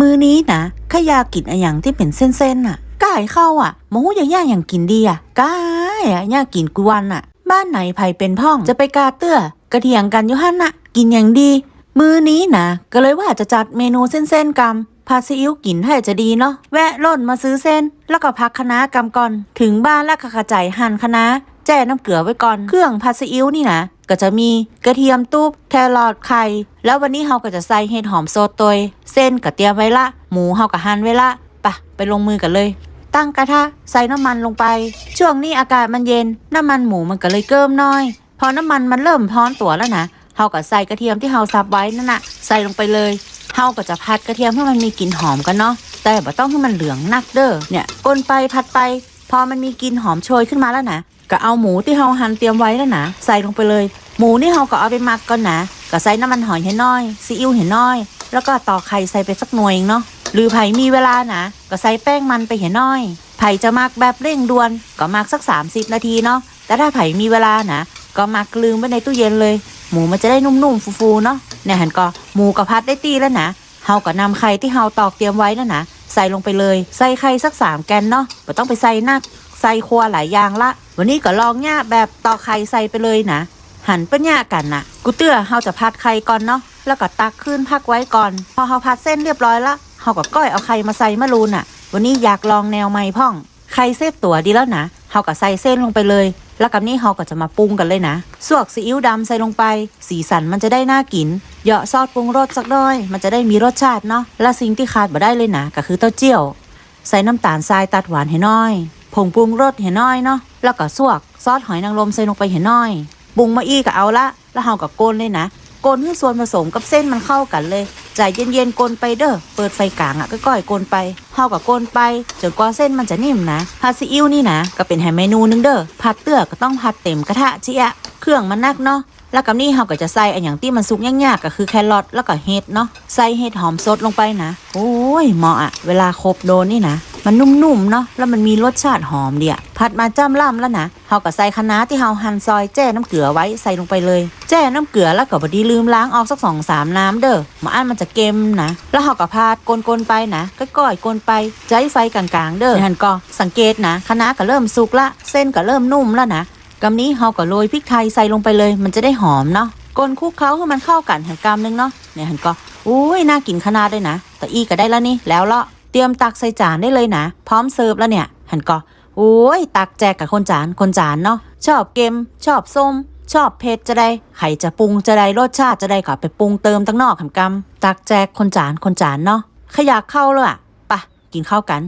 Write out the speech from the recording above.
มือนี้นะขยากินอะอย่างที่เป็นเส้นๆน่ะกายเข้าอะหมูอย่างย่างอย่างกินดีอะกายอะอยากกินกุวันอะ บ้านไหนไผเป็นพ่องจะไปกาเตื้อกระเถียงกันอยู่หันน่ะ กินอย่างดี มือนี้นะก็เลยว่าจะจัดเมนูเส้นๆกำผัดซีอิ๊วกินให้จะดีเนาะแวะล่นมาซื้อเส้น แล้วก็พักคณะน้ากำก่อน ถึงบ้านแล้วก็กระจายหั่นคณะแจ้น้ำเกลือไว้ก่อนเครื่องผัดซีอิ๊วนี่นะ ก็จะมีกระเทียมตุ๊บแครอทไข่ แล้ววันนี้เราก็จะใส่เห็ดหอมโซตวย เส้นก็เตรียมไว้ละ หมูเราก็หั่นไว้ละปะไปลงมือกันเลย ตั้งกระทะใส่น้ำมันลงไป ช่วงนี้อากาศมันเย็น น้ำมันหมูมันก็เลยเกิมน้อย พอน้ำมันมันเริ่มท้อนตัวแล้วนะเฮาก็ใส่กระเทียมที่เฮาสับไว้นั่นน่ะ ใส่ลงไปเลยเฮาก็จะผัดกระเทียมให้มันมีกลิ่นหอมกันเนาะแต่บ่ต้องให้มันเหลืองนักเด้อเนี่ยก้นไปผัดไป พอมันมีกลิ่นหอมโชยขึ้นมาแล้วนะ ก็เอาหมูที่เฮาหั่นเตรียมไว้แล้วนะใส่ลงไปเลย หมูนี่เฮาก็เอาไปหมักก่อนนะก็ใส่น้ำมันหอยให้น้อยซีอิ๊วให้น้อย แล้วก็ตอกไข่ใส่ไปสักหน่วยเองเนาะหรือไผ่มีเวลานะก็ใส่แป้งมันไปเห็นน้อยไผ่จะมักแบบเร่งด่วนก็มักสัก 30 นาทีเนาะแต่ถ้าไผ่มีเวลานะก็มักลืมไว้ในตู้เย็นเลย หมูมันจะได้นุ่มๆฟูๆเนาะเนี่ยหันก็หมูกับพัดได้ตีแล้วนะเฮาก็นำไข่ที่เฮาตอกเตรียมไว้นั่นนะใส่ลงไปเลย ใส่ไข่สักสามแกนเนาะไม่ต้องไปใส่นัก ใส่ครัวหลายอย่างละ วันนี้ก็ลองเนี่ยแบบตอกไข่ใส่ไปเลยนะ หันเป็นเนี่ยกันนะกูเตื้อเฮาจะพัดไข่ก่อนเนาะ แล้วก็ตักขึ้นพักไว้ก่อน พอเฮาพัดเส้นเรียบร้อยละเฮาก็ก้อยเอาไข่มาใส่มะรูนอะ วันนี้อยากลองแนวใหม่พ่อง ไข่เซฟตัวดีแล้วนะเฮาก็ใส่เส้นลงไปเลย แล้วกับนี้เฮาก็จะมาปรุงกันเลยนะสวกซีอิ๊วดำใส่ลงไป สีสันมันจะได้น่ากิน เหยาะซอสปรุงรสสักหน่อย มันจะได้มีรสชาติเนาะ และสิ่งที่ขาดบ่ได้เลยนะก็คือเต้าเจี้ยว ใส่น้ำตาลทรายตัดหวานให้น้อย ผงปรุงรสให้น้อยเนาะแล้วก็สวกซอสหอยนางรมใส่ลงไปให้น้อยปรุงมาอีกก็เอาละ แล้วเฮาก็โกนเลยนะโกนให้ส่วนผสมกับเส้นมันเข้ากันเลยใจเย็นๆโกนไปเด้อเปิดไฟกลางอะก็ก้อยโกนไปเฮากับโกนไปจนกว่าเส้นมันจะนิ่มนะผัดซีอิ๊วนี่นะก็เป็นแฮมเมนูนึงเด้อผัดเตื้อก็ต้องผัดเต็มกระทะเจี๊ยะเครื่องมันนักเนาะแล้วกับนี่เฮาก็จะใส่อันอย่างที่มันสุกยากๆก็คือแครอทแล้วก็เห็ดเนาะใส่เห็ดหอมสดลงไปนะ โอ้ยเหมาะอะเวลาครบโดนนี่นะ มันนุ่มๆเนาะแล้วมันมีรสชาติหอมเดียผัดมาจ้ำล่ำแล้วนะเฮาก็ใส่คะน้าที่เฮาหั่นซอยแจ้น้ำเกลือไว้ใส่ลงไปเลย แจ้น้ำเกลือแล้วก็บดีลืมล้างออกสักสองสามน้ำเด้อมาอันมันจะเค็มนะ แล้วเฮาก็พาดกลนๆไปนะก้อยๆกลนไปใจไฟกลางๆ เด้อหั่นก็สังเกตนะคะน้าก็เริ่มสุกละ เส้นก็เริ่มนุ่มแล้วนะกำนี้เฮาก็โรยพริกไทยใส่ลงไปเลย มันจะได้หอมเนาะกลนคุกเคล้าให้มันเข้ากันหันกำนึงเนาะเนี่ยหันก็อุ้ยน่ากินขนาดเลยนะแต่อีก็ได้แล้วนี่แล้วเลาะ เตรียมตักใส่จานได้เลยนะ พร้อมเสิร์ฟแล้วเนี่ย หันก็โอ้ยตักแจกกับคนจานคนจานเนาะชอบเกม ชอบส้ม ชอบเผ็ดจะได้ไข่จะปรุงจะได้รสชาติจะได้ก็ไปปรุงเติมตั้งนอกคำกำตักแจกคนจานคนจานเนาะขยากเข้าเลยอะปะกินข้าวกัน